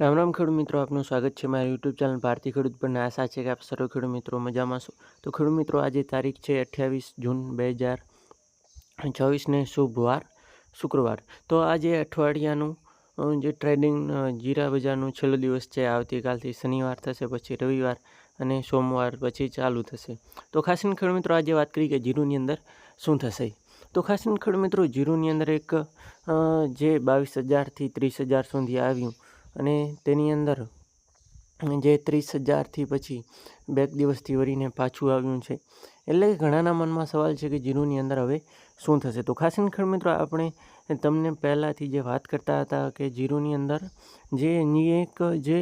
રામ રામ ખેડૂત મિત્રો, આપનું સ્વાગત છે મારા યુટ્યુબ ચેનલ ભારતીય ખેડૂત પર. આશા છે કે આપ સર્વ ખેડૂત મિત્રો મજામાં છો. તો ખેડૂત મિત્રો, આજે તારીખ છે અઠ્યાવીસ જૂન બે હજાર છવ્વીસને શુભવાર, શુક્રવાર. તો આજે અઠવાડિયાનું જે ટ્રેડિંગ જીરા બજારનું છેલ્લો દિવસ છે, આવતીકાલથી શનિવાર થશે, પછી રવિવાર અને સોમવાર પછી ચાલુ થશે. તો ખાસ ખેડૂત મિત્રો, આજે વાત કરી કે જીરુની અંદર શું થશે. તો ખાસ ખેડૂત મિત્રો, જીરુની અંદર એક જે બાવીસ હજારથી ત્રીસ હજાર સુધી આવ્યું અને તેની અંદર જે ત્રીસ હજારથી પછી બે દિવસથી વળીને પાછું આવ્યું છે. એટલે કે ઘણાના મનમાં સવાલ છે કે જીરુની અંદર હવે શું થશે? તો ખાસ ખર મિત્રો આપણે તમને પહેલાંથી જે વાત કરતા હતા કે જીરુની અંદર જે એની એક જે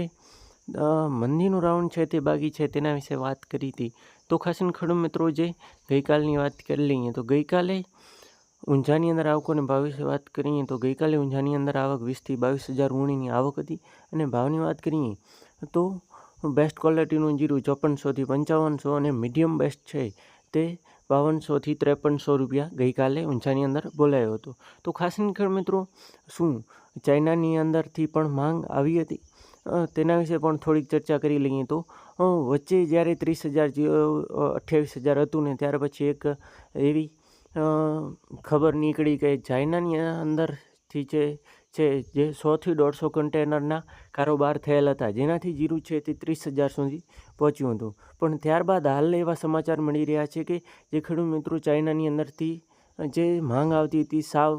મંદિરનું રાઉન્ડ છે તે બાકી છે તેના વિશે વાત કરી હતી. તો ખાસ કરીને મિત્રો જે ગઈકાલની વાત કરી લઈએ તો ગઈકાલે ઊંઝાની અંદર આવકોને ભાવ વિશે વાત કરીએ તો ગઈકાલે ઊંઝાની અંદર આવક વીસથી બાવીસ હજાર ઊણીની આવક હતી અને ભાવની વાત કરીએ તો બેસ્ટ ક્વોલિટીનું જીરું ચોપનસોથી પંચાવનસો અને મીડિયમ બેસ્ટ છે તે બાવનસોથી ત્રેપનસો રૂપિયા ગઈકાલે ઊંઝાની અંદર બોલાયો હતો. તો ખાસ કરીને મિત્રો, શું ચાઇનાની અંદરથી પણ માંગ આવી હતી? તેના વિશે પણ થોડીક ચર્ચા કરી લઈએ તો વચ્ચે જ્યારે ત્રીસ હજાર અઠ્યાવીસ હજાર હતું ને, ત્યાર પછી એક એવી ખબર નીકળી કે ચાઇનાની અંદરથી જે છે જે સોથી દોઢસો કન્ટેનરના કારોબાર થયેલ હતા, જેનાથી જીરું છે તે ત્રીસ હજાર સુધી પહોંચ્યું હતું. પણ ત્યારબાદ હાલ એવા સમાચાર મળી રહ્યા છે કે, જે ખેડૂત મિત્રો ચાઇનાની અંદરથી જે માંગ આવતી હતી, સાવ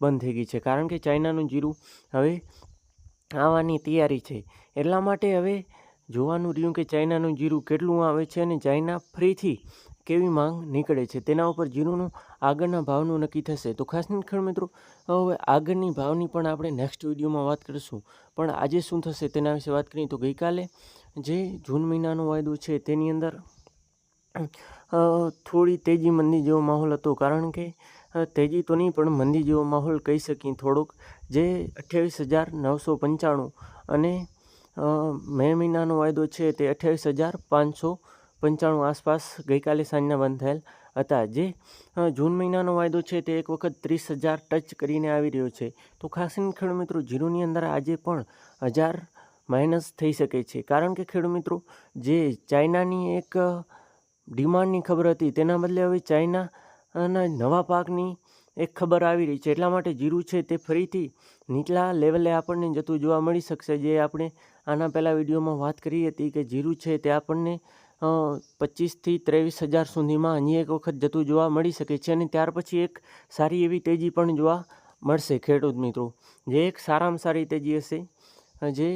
બંધ થઈ ગઈ છે. કારણ કે ચાઇનાનું જીરું હવે આવવાની તૈયારી છે. એટલા માટે હવે જોવાનું રહ્યું કે ચાઇનાનું જીરું કેટલું આવે છે અને ચાઇના ફરીથી કેવી માંગ નીકળે છે તેના ઉપર જીરુંનું આગળના ભાવનું નક્કી થશે. તો ખાસ કરીને મિત્રો, હવે આગળની ભાવની પણ આપણે નેક્સ્ટ વિડીયોમાં વાત કરીશું. પણ આજે શું થશે તેના વિશે વાત કરીએ તો ગઈકાલે જે જૂન મહિનાનો વાયદો છે તેની અંદર થોડી તેજી મંદી જેવો માહોલ હતો. કારણ કે તેજી તો નહીં પણ મંદી જેવો માહોલ કહી શકીએ થોડોક, જે અઠ્યાવીસ હજાર નવસો પંચાણું અને મે મહિનાનો વાયદો છે તે અઠ્યાવીસ હજાર પાંચસો પંચાણું આસપાસ ગઈકાલે સાંજના બંધ થયેલ હતા. જે જૂન મહિનાનો વાયદો છે તે એક વખત ત્રીસ હજાર ટચ કરીને આવી રહ્યો છે. તો ખાસ ખેડૂત મિત્રો, જીરુની અંદર આજે પણ હજાર માઇનસ થઈ શકે છે. કારણ કે ખેડૂત મિત્રો, જે ચાઇનાની એક ડિમાન્ડની ખબર હતી, તેના બદલે હવે ચાઇનાના નવા પાકની એક ખબર આવી રહી છે. એટલા માટે જીરું છે તે ફરીથી નીચલા લેવલે આપણને જતું જોવા મળી શકશે. જે આપણે આના પહેલાં વિડીયોમાં વાત કરી હતી કે જીરું છે તે આપણને પચીસથી ત્રેવીસ હજાર સુધીમાં અહીં એક વખત જતું જોવા મળી શકે છે અને ત્યાર પછી એક સારી એવી તેજી પણ જોવા મળશે, ખેડૂત મિત્રો. જે એક સારામાં સારી તેજી હશે જે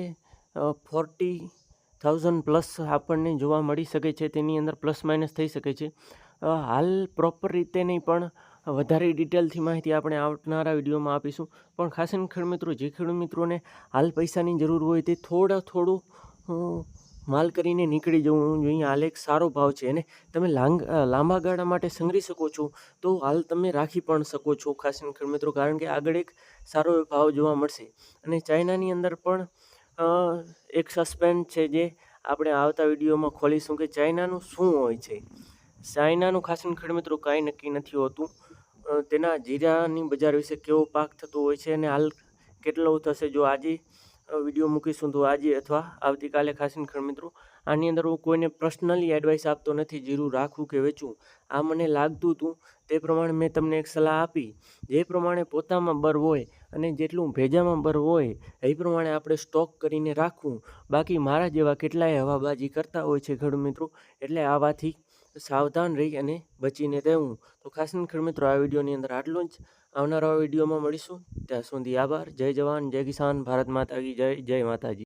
ફોર્ટી થાઉઝન્ડ પ્લસ આપણને જોવા મળી શકે છે, તેની અંદર પ્લસ માઇનસ થઈ શકે છે. હાલ પ્રોપર રીતે નહીં, પણ વધારે ડિટેલથી માહિતી આપણે આવનારા વિડીયોમાં આપીશું. પણ ખાસ કરીને ખેડૂત મિત્રો, જે ખેડૂત મિત્રોને હાલ પૈસાની જરૂર હોય તે થોડા થોડું માલ કરીને નીકળી જવું. જોઈએ હાલ એક સારો ભાવ છે અને તમે લાંગ લાંબા ગાળા માટે સંગ્રહી શકો છો. તો હાલ તમે રાખી પણ શકો છો ખાસ મિત્રો, કારણ કે આગળ એક સારો ભાવ જોવા મળશે. અને ચાઇનાની અંદર પણ એક સસ્પેન્સ છે જે આપણે આવતા વિડીયોમાં ખોલીશું કે ચાઇનાનું શું હોય છે. ચાઇનાનું ખાસ કરીને મિત્રો કાંઈ નક્કી નથી હોતું. તેના જીરાની બજાર વિશે કેવો પાક થતો હોય છે અને હાલ કેટલો થશે? જો આજે વીડિયો મૂકીશું તો આજે અથવા આવતીકાલે ખાસ કરીને મિત્રો. આની અંદર હું કોઈને પર્સનલી એડવાઇસ આપતો નથી જીરું રાખવું કે વેચવું આ મને લાગતું હતું તે પ્રમાણે મેં તમને એક સલાહ આપી. જે પ્રમાણે પોતામાં બર હોય અને જેટલું ભેજામાં બર હોય, એ પ્રમાણે આપણે સ્ટોક કરીને રાખવું બાકી મારા જેવા કેટલાય હવાબાજી કરતા હોય છે ખેડૂત મિત્રો, એટલે આવાથી સાવધાન રહી અને બચીને રહેવું. તો ખાસ કરીને મિત્રો, આ વિડીયોની અંદર આટલું જ. આવનારા વિડીયોમાં મળીશું. ત્યાં સુધી આભાર. જય જવાન, જય કિસાન. ભારત માતા જય. જય માતાજી.